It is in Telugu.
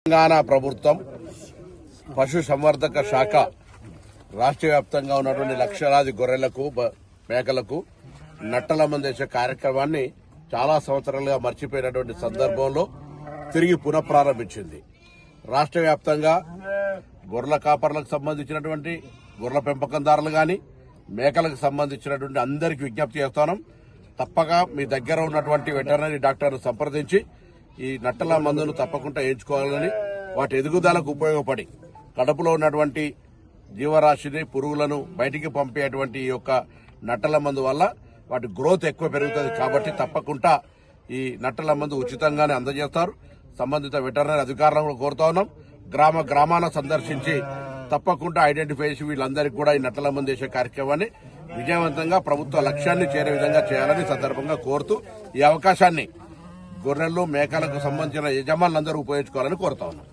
తెలంగాణ ప్రభుత్వం పశు సంవర్ధక శాఖ రాష్ట్ర వ్యాప్తంగా ఉన్నటువంటి లక్షలాది గొర్రెలకు మేకలకు నట్టల మందేసే కార్యక్రమాన్ని చాలా సంవత్సరాలుగా మర్చిపోయినటువంటి సందర్భంలో తిరిగి పునఃప్రారంభించింది. రాష్ట్ర వ్యాప్తంగా గొర్రెల కాపర్లకు సంబంధించినటువంటి గొర్రెల పెంపకందారులు గాని మేకలకు సంబంధించినటువంటి అందరికీ విజ్ఞప్తి చేస్తాను తప్పక మీ దగ్గర ఉన్నటువంటి వెటర్నరీ డాక్టర్ను సంప్రదించి ఈ నట్టల మందును తప్పకుండా వేయించుకోవాలని వాటి ఎదుగుదలకు ఉపయోగపడి కడుపులో ఉన్నటువంటి జీవరాశిని పురుగులను బయటికి పంపేటువంటి ఈ యొక్క నట్టల మందు వల్ల వాటి గ్రోత్ ఎక్కువ పెరుగుతుంది కాబట్టి తప్పకుండా ఈ నట్టల మందు ఉచితంగానే అందజేస్తారు. సంబంధిత వెటర్నరీ అధికారులను కూడా కోరుతా ఉన్నాం. గ్రామ గ్రామాన సందర్శించి తప్పకుండా ఐడెంటిఫై చేసి వీళ్ళందరికీ కూడా ఈ నట్టల మందు చేసే కార్యక్రమాన్ని విజయవంతంగా ప్రభుత్వ లక్ష్యాన్ని చేరే విధంగా చేయాలని సందర్భంగా కోరుతూ ఈ అవకాశాన్ని గొర్రెలు మేకలకు సంబంధించిన యజమానులందరూ ఉపయోగించుకోవాలని కోరుతా ఉన్నాం.